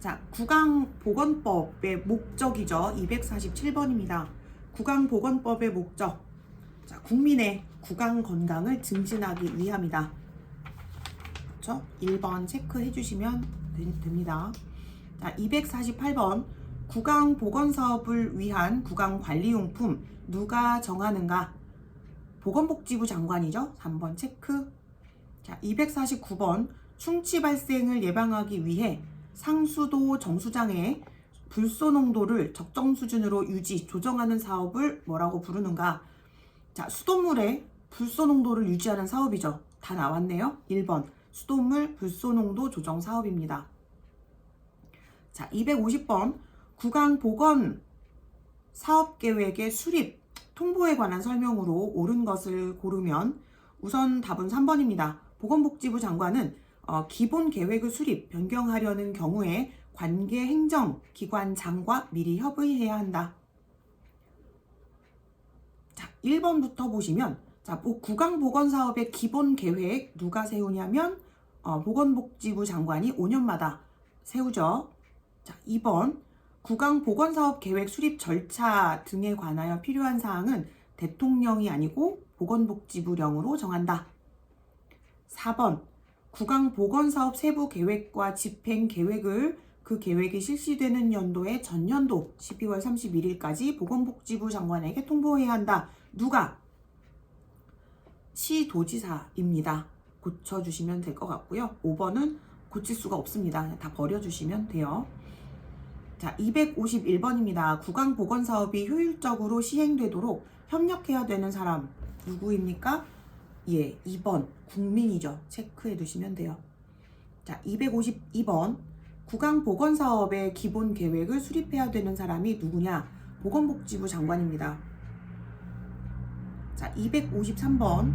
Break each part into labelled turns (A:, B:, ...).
A: 자, 구강보건법의 목적이죠. 247번입니다. 구강보건법의 목적. 자, 국민의 구강 건강을 증진하기 위함이다. 그렇죠? 1번 체크해 주시면 되- 됩니다. 자, 248번 구강 보건 사업을 위한 구강 관리 용품 누가 정하는가? 보건복지부 장관이죠. 3번 체크. 자, 249번 충치 발생을 예방하기 위해 상수도 정수장의 불소 농도를 적정 수준으로 유지, 조정하는 사업을 뭐라고 부르는가? 자, 수돗물의 불소 농도를 유지하는 사업이죠. 다 나왔네요. 1번 수돗물 불소 농도 조정 사업입니다. 자, 250번 구강 보건 사업 계획의 수립, 통보에 관한 설명으로 옳은 것을 고르면 우선 답은 3번입니다. 보건복지부 장관은 어, 기본 계획의 수립, 변경하려는 경우에 관계 행정기관장과 미리 협의해야 한다. 자, 1번부터 보시면 자, 보- 구강보건사업의 기본 계획 누가 세우냐면 어, 보건복지부 장관이 5년마다 세우죠. 자, 2번 구강보건사업 계획 수립 절차 등에 관하여 필요한 사항은 대통령이 아니고 보건복지부령으로 정한다. 4번 구강 보건 사업 세부 계획과 집행 계획을 그 계획이 실시되는 연도의 전년도 12월 31일까지 보건복지부 장관에게 통보해야 한다. 누가? 시도지사입니다. 고쳐주시면 될 것 같고요. 5번은 고칠 수가 없습니다. 다 버려주시면 돼요. 자, 251번입니다. 구강 보건 사업이 효율적으로 시행되도록 협력해야 되는 사람 누구입니까? 예, 2번 국민이죠. 체크해 두시면 돼요. 자, 252번 구강 보건 사업의 기본 계획을 수립해야 되는 사람이 누구냐? 보건복지부 장관입니다. 자, 253번.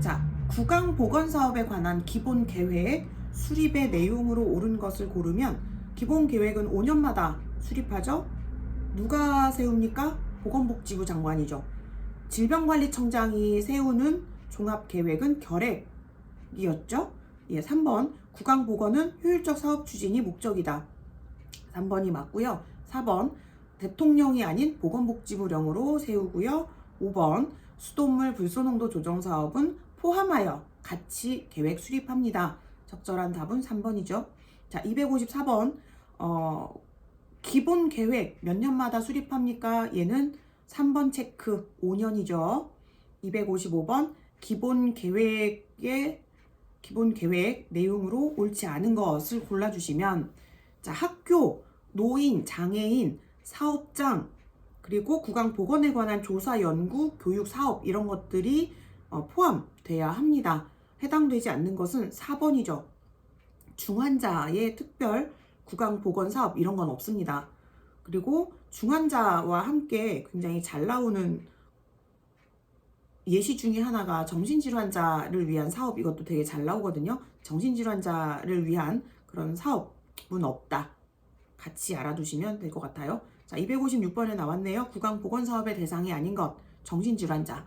A: 자, 구강 보건 사업에 관한 기본 계획 수립의 내용으로 옳은 것을 고르면 기본 계획은 5년마다 수립하죠? 누가 세웁니까? 보건복지부 장관이죠. 질병관리청장이 세우는 종합계획은 결핵이었죠? 예, 3번 구강보건은 효율적 사업 추진이 목적이다. 3번이 맞고요. 4번 대통령이 아닌 보건복지부령으로 세우고요. 5번 수돗물 불소농도 조정 사업은 포함하여 같이 계획 수립합니다. 적절한 답은 3번이죠. 자, 254번 어, 기본 계획 몇 년마다 수립합니까? 얘는 3번 체크 5년이죠. 255번 기본 계획의 기본 계획 내용으로 옳지 않은 것을 골라주시면 자 학교, 노인, 장애인, 사업장 그리고 구강 보건에 관한 조사, 연구, 교육, 사업 이런 것들이 어, 포함돼야 합니다. 해당되지 않는 것은 4번이죠. 중환자의 특별 구강 보건 사업 이런 건 없습니다. 그리고 중환자와 함께 굉장히 잘 나오는 예시 중에 하나가 정신질환자를 위한 사업 이것도 되게 잘 나오거든요. 정신질환자를 위한 그런 사업은 없다. 같이 알아두시면 될 것 같아요. 자, 256번에 나왔네요. 구강 보건 사업의 대상이 아닌 것, 정신질환자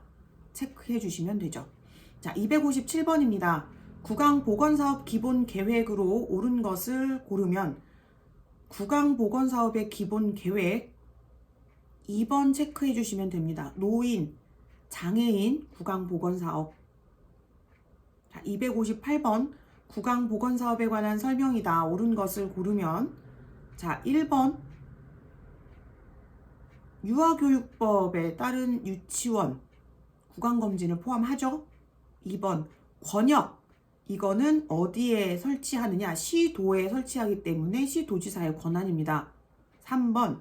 A: 체크해 주시면 되죠. 자, 257번입니다. 구강 보건 사업 기본 계획으로 옳은 것을 고르면 구강 보건 사업의 기본 계획 2번 체크해 주시면 됩니다. 노인, 장애인 구강보건사업. 자, 258번 구강보건사업에 관한 설명이다. 옳은 것을 고르면 자, 1번 유아교육법에 따른 유치원 구강검진을 포함하죠. 2번 권역 이거는 어디에 설치하느냐 시도에 설치하기 때문에 시도지사의 권한입니다. 3번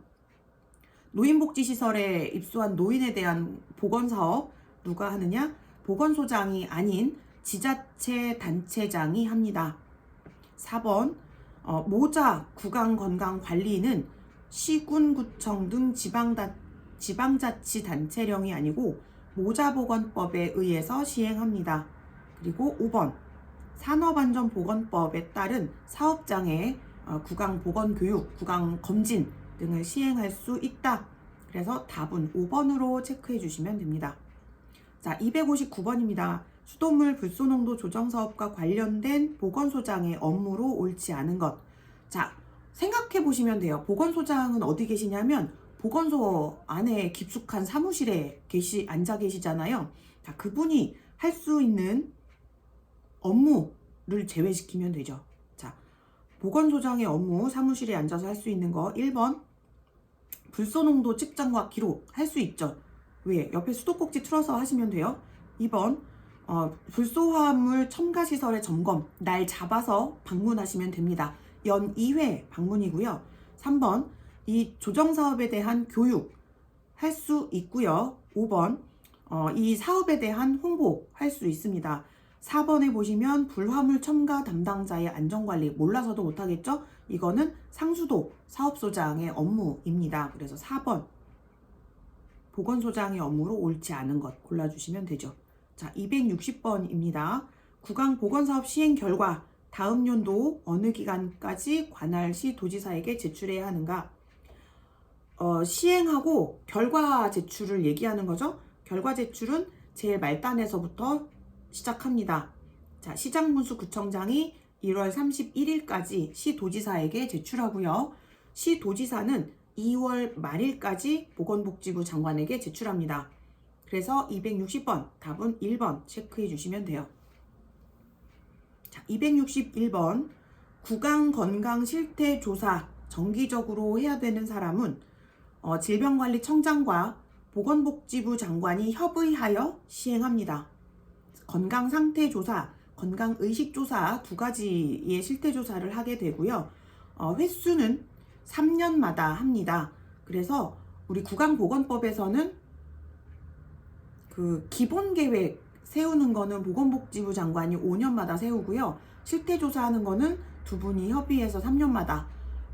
A: 노인복지시설에 입소한 노인에 대한 보건사업 누가 하느냐 보건소장이 아닌 지자체 단체장이 합니다. 4번 어, 모자 구강건강관리는 시군구청 등 지방다, 지방자치단체령이 아니고 모자보건법에 의해서 시행합니다. 그리고 5번 산업안전보건법에 따른 사업장의 어, 구강보건교육, 구강검진 등을 시행할 수 있다. 그래서 답은 5번으로 체크해 주시면 됩니다. 자, 259번입니다. 수돗물 불소농도 조정 사업과 관련된 보건소장의 업무로 옳지 않은 것. 자, 생각해 보시면 돼요. 보건소장은 어디 계시냐면 보건소 안에 깊숙한 사무실에 계시 앉아 계시잖아요. 자, 그분이 할 수 있는 업무를 제외시키면 되죠. 자, 보건소장의 업무 사무실에 앉아서 할 수 있는 거 1번 불소농도 측정과 기록 할 수 있죠. 왜? 옆에 수도꼭지 틀어서 하시면 돼요. 2번 어, 불소화물 첨가 시설의 점검 날 잡아서 방문하시면 됩니다. 연 2회 방문이고요. 3번 이 조정 사업에 대한 교육 할 수 있고요. 5번 어, 이 사업에 대한 홍보 할 수 있습니다. 4번에 보시면 불화물 첨가 담당자의 안전관리 몰라서도 못하겠죠? 이거는 상수도 사업소장의 업무입니다. 그래서 4번 보건소장의 업무로 옳지 않은 것 골라주시면 되죠. 자, 260번입니다. 구강 보건사업 시행 결과 다음 연도 어느 기간까지 관할시 도지사에게 제출해야 하는가? 어, 시행하고 결과 제출을 얘기하는 거죠. 결과 제출은 제일 말단에서부터 시작합니다. 자, 시장군수 구청장이 1월 31일까지 시도지사에게 제출하고요. 시도지사는 2월 말일까지 보건복지부 장관에게 제출합니다. 그래서 260번 답은 1번 체크해 주시면 돼요. 자, 261번 구강 건강 실태 조사 정기적으로 해야 되는 사람은 어, 질병관리청장과 보건복지부 장관이 협의하여 시행합니다. 건강 상태 조사, 건강 의식 조사 두 가지의 실태 조사를 하게 되고요. 어, 횟수는 3년마다 합니다. 그래서 우리 구강보건법에서는 그 기본 계획 세우는 거는 보건복지부 장관이 5년마다 세우고요. 실태 조사하는 거는 두 분이 협의해서 3년마다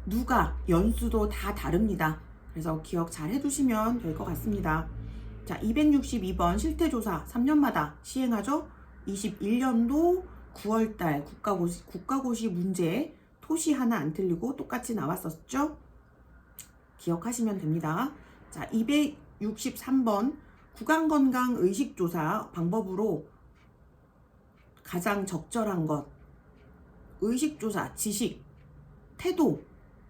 A: 누가 연수도 다 다릅니다. 그래서 기억 잘 해두시면 될 것 같습니다. 자, 262번 실태조사 3년마다 시행하죠. 21년도 9월달 국가고시, 국가고시 문제 토시 하나 안 틀리고 똑같이 나왔었죠. 기억하시면 됩니다. 자, 263번 구강건강 의식조사 방법으로 가장 적절한 것 의식조사, 지식, 태도,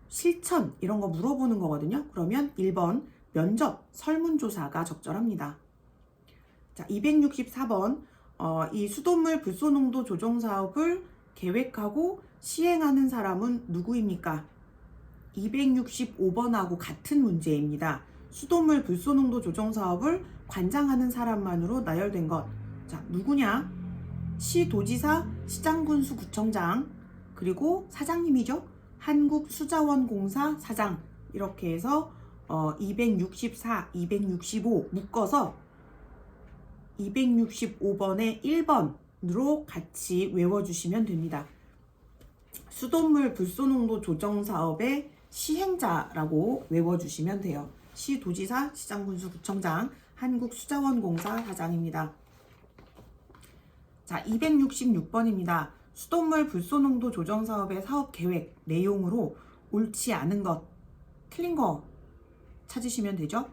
A: 실천 이런 거 물어보는 거거든요. 그러면 1번 면접, 설문조사가 적절합니다. 자, 264번 어, 이 수돗물 불소 농도 조정 사업을 계획하고 시행하는 사람은 누구입니까? 265번하고 같은 문제입니다. 수돗물 불소 농도 조정 사업을 관장하는 사람만으로 나열된 것. 자, 누구냐? 시도지사, 시장군수 구청장, 그리고 사장님이죠. 한국수자원공사 사장. 이렇게 해서 어, 264, 265 묶어서 265번에 1번으로 같이 외워주시면 됩니다. 수돗물 불소농도 조정 사업의 시행자라고 외워주시면 돼요. 시도지사, 시장군수, 구청장, 한국수자원공사 사장입니다. 자, 266번입니다. 수돗물 불소농도 조정 사업의 사업 계획 내용으로 옳지 않은 것, 틀린 거 찾으시면 되죠.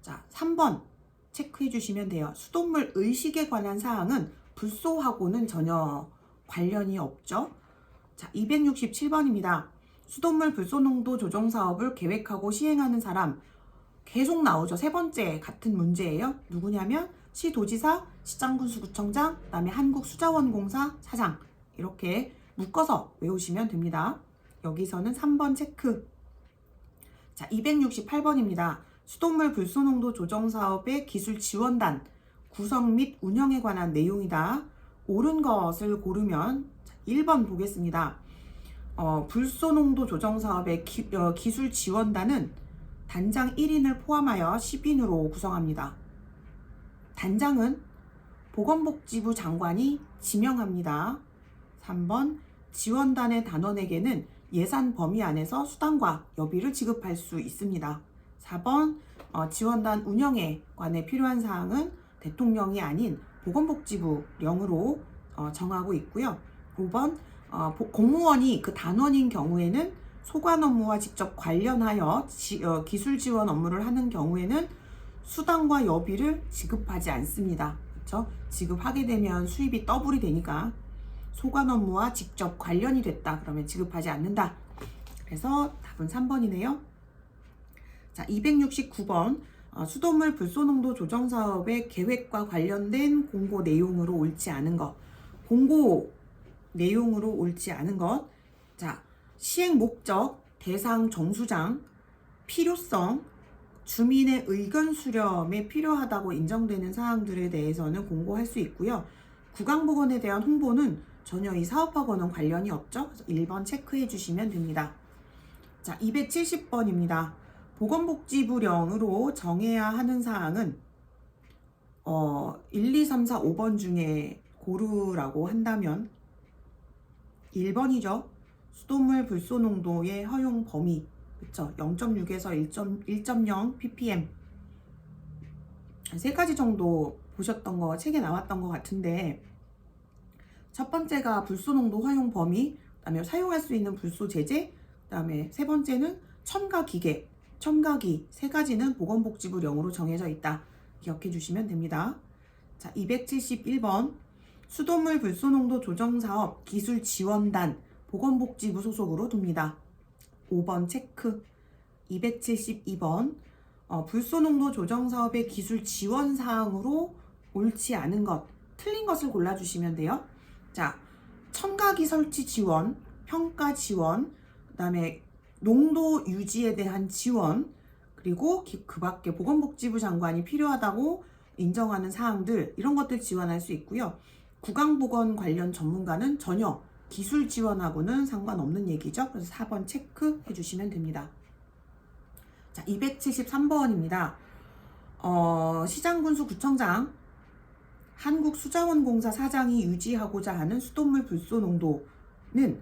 A: 자, 3번 체크해 주시면 돼요. 수돗물 의식에 관한 사항은 불소하고는 전혀 관련이 없죠. 자, 267번입니다. 수돗물 불소 농도 조정 사업을 계획하고 시행하는 사람 계속 나오죠. 세 번째 같은 문제예요. 누구냐면 시도지사, 시장군수구청장, 그다음에 한국수자원공사 사장 이렇게 묶어서 외우시면 됩니다. 여기서는 3번 체크. 자, 268번입니다. 수돗물 불소농도 조정 사업의 기술 지원단 구성 및 운영에 관한 내용이다. 옳은 것을 고르면 1번 보겠습니다. 어, 불소농도 조정 사업의 기, 어, 기술 지원단은 단장 1인을 포함하여 10인으로 구성합니다. 단장은 보건복지부 장관이 지명합니다. 3번 지원단의 단원에게는 예산 범위 안에서 수당과 여비를 지급할 수 있습니다. 4번 어, 지원단 운영에 관해 필요한 사항은 대통령이 아닌 보건복지부령으로 어, 정하고 있고요. 5번 어, 보- 공무원이 그 단원인 경우에는 소관 업무와 직접 관련하여 지- 어, 기술 지원 업무를 하는 경우에는 수당과 여비를 지급하지 않습니다. 그렇죠? 지급하게 되면 수입이 더블이 되니까 소관 업무와 직접 관련이 됐다 그러면 지급하지 않는다. 그래서 답은 3번이네요. 자, 269번. 어, 수돗물 불소농도 조정 사업의 계획과 관련된 공고 내용으로 옳지 않은 것. 공고 내용으로 옳지 않은 것. 자, 시행 목적, 대상 정수장, 필요성, 주민의 의견 수렴에 필요하다고 인정되는 사항들에 대해서는 공고할 수 있고요. 구강보건에 대한 홍보는 전혀 이 사업하고는 관련이 없죠. 그래서 1번 체크해 주시면 됩니다. 자, 270번입니다. 보건복지부령으로 정해야 하는 사항은 어, 1, 2, 3, 4, 5번 중에 고르라고 한다면 1번이죠. 수돗물 불소 농도의 허용 범위. 그쵸? 0.6에서 1.0 ppm. 세 가지 정도 보셨던 거 책에 나왔던 것 같은데 첫 번째가 불소 농도 허용 범위, 그 다음에 사용할 수 있는 불소 제재, 그 다음에 세 번째는 첨가 기계, 첨가기 세 가지는 보건복지부 령으로 정해져 있다. 기억해 주시면 됩니다. 자, 271번 수돗물 불소농도 조정 사업 기술 지원단 보건복지부 소속으로 둡니다. 5번 체크. 272번 어, 불소농도 조정 사업의 기술 지원 사항으로 옳지 않은 것, 틀린 것을 골라주시면 돼요. 자, 첨가기 설치 지원, 평가 지원, 그 다음에 농도 유지에 대한 지원, 그리고 기- 그 밖에 보건복지부 장관이 필요하다고 인정하는 사항들 이런 것들 지원할 수 있고요. 구강보건 관련 전문가는 전혀 기술 지원하고는 상관없는 얘기죠. 그래서 4번 체크해 주시면 됩니다. 자, 273번입니다. 어, 시장군수 구청장 한국수자원공사 사장이 유지하고자 하는 수돗물 불소 농도는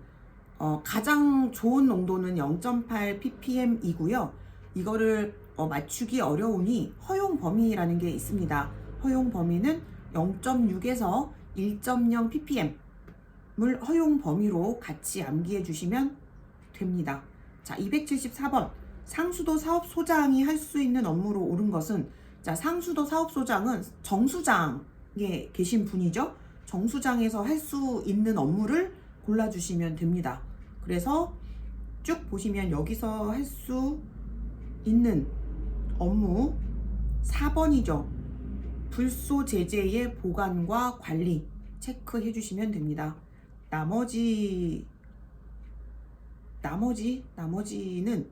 A: 어, 가장 좋은 농도는 0.8 ppm이고요. 이거를 어, 맞추기 어려우니 허용 범위라는 게 있습니다. 허용 범위는 0.6에서 1.0 ppm을 허용 범위로 같이 암기해 주시면 됩니다. 자, 274번. 상수도 사업 소장이 할 수 있는 업무로 옳은 것은 자, 상수도 사업 소장은 정수장에 계신 분이죠. 정수장에서 할 수 있는 업무를 골라주시면 됩니다. 그래서 쭉 보시면 여기서 할 수 있는 업무 4번이죠. 불소 제재의 보관과 관리 체크해 주시면 됩니다. 나머지 나머지 나머지는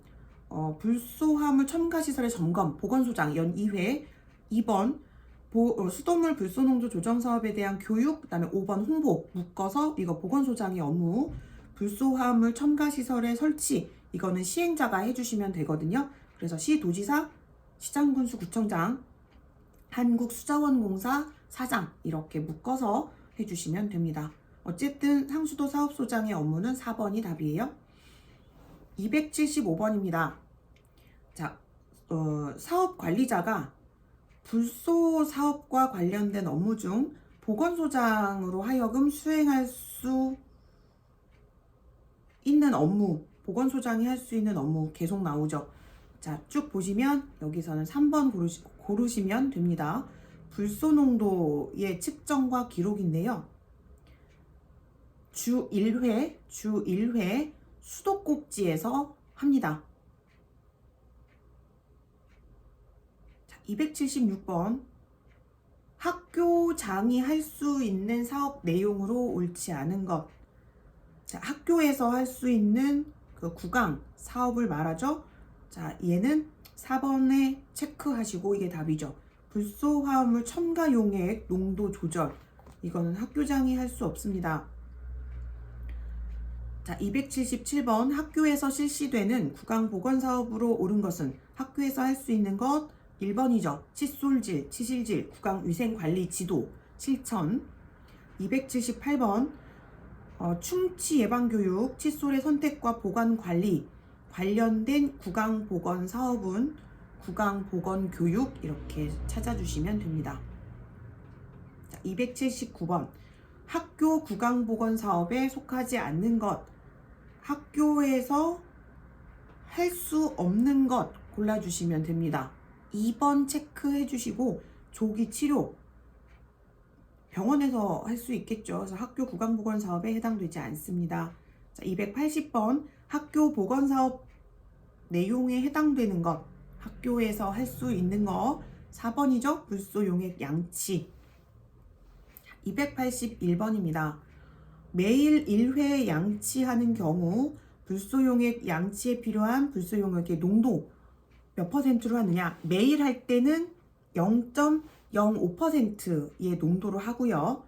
A: 어, 불소화물 첨가 시설의 점검 보건소장 연 2회 2번 보, 어, 수돗물 불소농도 조정 사업에 대한 교육 그다음에 5번 홍보 묶어서 이거 보건소장의 업무 불소화물 첨가 시설의 설치 이거는 시행자가 해주시면 되거든요. 그래서 시도지사, 시장군수 구청장, 한국수자원공사 사장 이렇게 묶어서 해주시면 됩니다. 어쨌든 상수도 사업소장의 업무는 4번이 답이에요. 275번입니다. 자, 어, 사업 관리자가 불소 사업과 관련된 업무 중 보건소장으로 하여금 수행할 수 있는 업무, 보건소장이 할 수 있는 업무 계속 나오죠. 자, 쭉 보시면 여기서는 3번 고르시, 고르시면 됩니다. 불소 농도의 측정과 기록인데요. 주 1회, 주 1회 수도꼭지에서 합니다. 자, 276번. 학교장이 할 수 있는 사업 내용으로 옳지 않은 것. 자, 학교에서 할 수 있는 그 구강 사업을 말하죠. 자, 얘는 4번에 체크하시고 이게 답이죠. 불소 화합물 첨가 용액 농도 조절. 이거는 학교장이 할 수 없습니다. 자, 277번 학교에서 실시되는 구강 보건 사업으로 옳은 것은 학교에서 할 수 있는 것 1번이죠. 칫솔질, 치실질, 구강 위생 관리 지도, 실천. 278번 어, 충치 예방 교육, 칫솔의 선택과 보관 관리 관련된 구강 보건 사업은 구강 보건 교육 이렇게 찾아주시면 됩니다. 자, 279번 학교 구강 보건 사업에 속하지 않는 것 학교에서 할 수 없는 것 골라주시면 됩니다. 2번 체크해 주시고 조기 치료 병원에서 할 수 있겠죠. 그래서 학교 구강보건 사업에 해당되지 않습니다. 자, 280번 학교 보건 사업 내용에 해당되는 것, 학교에서 할 수 있는 거 4번이죠. 불소 용액 양치. 281번입니다. 매일 1회 양치하는 경우 불소용액 양치에 필요한 불소용액의 농도 몇 퍼센트로 하느냐? 매일 할 때는 0.05%의 농도로 하고요.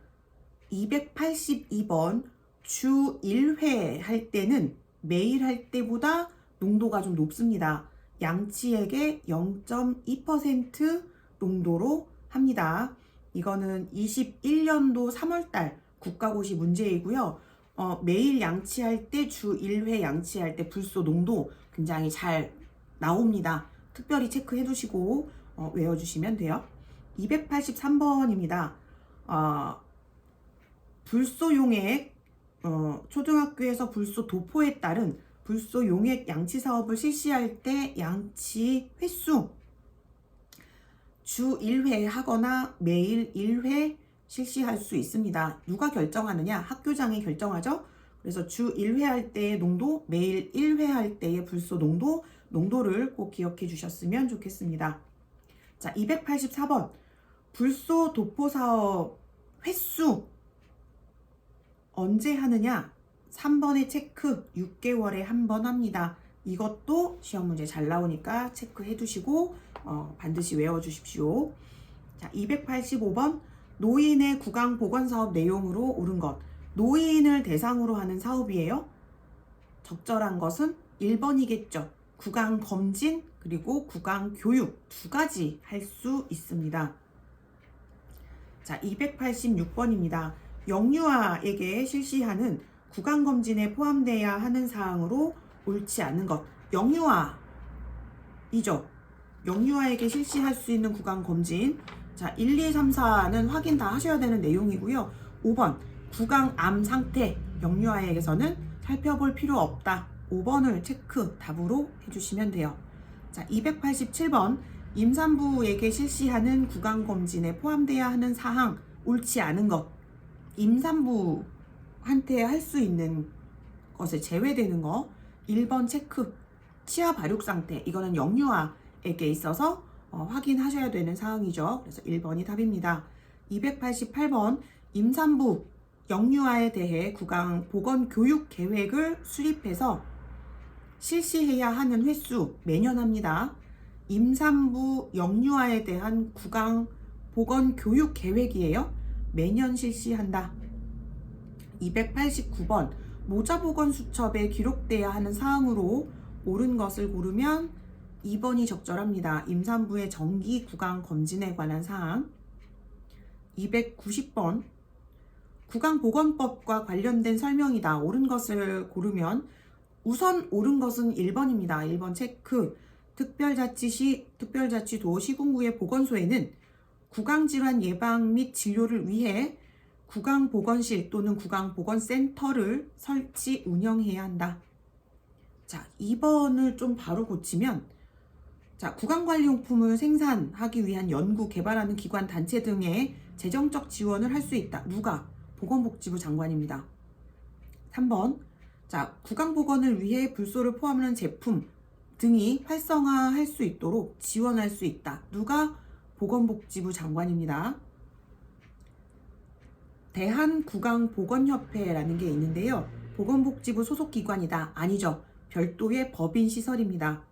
A: 282번 주 1회 할 때는 매일 할 때보다 농도가 좀 높습니다. 양치액의 0.2% 농도로 합니다. 이거는 21년도 3월달 국가고시 문제이고요. 어, 매일 양치할 때 주 1회 양치할 때 불소 농도 굉장히 잘 나옵니다. 특별히 체크해 두시고 어, 외워주시면 돼요. 283번입니다. 어, 불소 용액 어, 초등학교에서 불소 도포에 따른 불소 용액 양치 사업을 실시할 때 양치 횟수 주 1회 하거나 매일 1회 실시할 수 있습니다. 누가 결정하느냐? 학교장이 결정하죠. 그래서 주 1회 할 때의 농도, 매일 1회 할 때의 불소 농도, 농도를 꼭 기억해 주셨으면 좋겠습니다. 자, 284번. 불소 도포 사업 횟수 언제 하느냐? 3번의 체크 6개월에 한 번 합니다. 이것도 시험 문제 잘 나오니까 체크해 두시고 어, 반드시 외워 주십시오. 자, 285번 노인의 구강 보건 사업 내용으로 옳은 것. 노인을 대상으로 하는 사업이에요. 적절한 것은 1번이겠죠. 구강 검진 그리고 구강 교육 두 가지 할 수 있습니다. 자, 286번입니다. 영유아에게 실시하는 구강 검진에 포함돼야 하는 사항으로 옳지 않은 것. 영유아이죠. 영유아에게 실시할 수 있는 구강 검진. 자, 1, 2, 3, 4는 확인 다 하셔야 되는 내용이고요. 5번 구강 암 상태 영유아에게서는 살펴볼 필요 없다. 5번을 체크 답으로 해주시면 돼요. 자, 287번 임산부에게 실시하는 구강 검진에 포함돼야 하는 사항 옳지 않은 것. 임산부한테 할 수 있는 것에 제외되는 거. 1번 체크 치아 발육 상태 이거는 영유아에게 있어서 어, 확인하셔야 되는 사항이죠. 그래서 1번이 답입니다. 288번 임산부 영유아에 대해 구강 보건 교육 계획을 수립해서 실시해야 하는 횟수 매년 합니다. 임산부 영유아에 대한 구강 보건 교육 계획이에요. 매년 실시한다. 289번 모자 보건 수첩에 기록돼야 하는 사항으로 옳은 것을 고르면 2번이 적절합니다. 임산부의 정기 구강 검진에 관한 사항. 290번 구강보건법과 관련된 설명이다. 옳은 것을 고르면 우선 옳은 것은 1번입니다. 1번 체크. 특별자치시, 특별자치도 시군구의 보건소에는 구강질환 예방 및 진료를 위해 구강보건실 또는 구강보건센터를 설치 운영해야 한다. 자, 2번을 좀 바로 고치면 자, 구강관리용품을 생산하기 위한 연구, 개발하는 기관, 단체 등의 재정적 지원을 할 수 있다. 누가? 보건복지부 장관입니다. 3번. 자, 구강보건을 위해 불소를 포함하는 제품 등이 활성화할 수 있도록 지원할 수 있다. 누가? 보건복지부 장관입니다. 대한구강보건협회라는 게 있는데요. 보건복지부 소속 기관이다. 아니죠. 별도의 법인 시설입니다.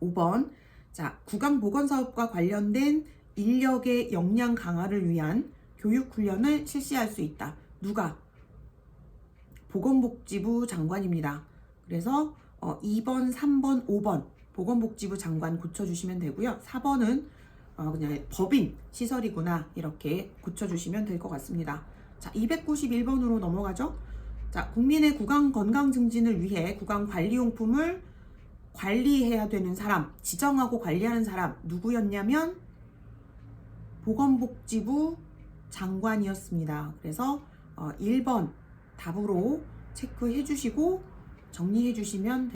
A: 5번. 자, 구강보건사업과 관련된 인력의 역량 강화를 위한 교육훈련을 실시할 수 있다. 누가? 보건복지부 장관입니다. 그래서 어, 2번, 3번, 5번 보건복지부 장관 고쳐주시면 되고요. 4번은 어, 그냥 법인 시설이구나 이렇게 고쳐주시면 될 것 같습니다. 자, 291번으로 넘어가죠. 자, 국민의 구강 건강 증진을 위해 구강 관리용품을 관리해야 되는 사람, 지정하고 관리하는 사람 누구였냐면 보건복지부 장관이었습니다. 그래서 어, 1번 답으로 체크해 주시고 정리해 주시면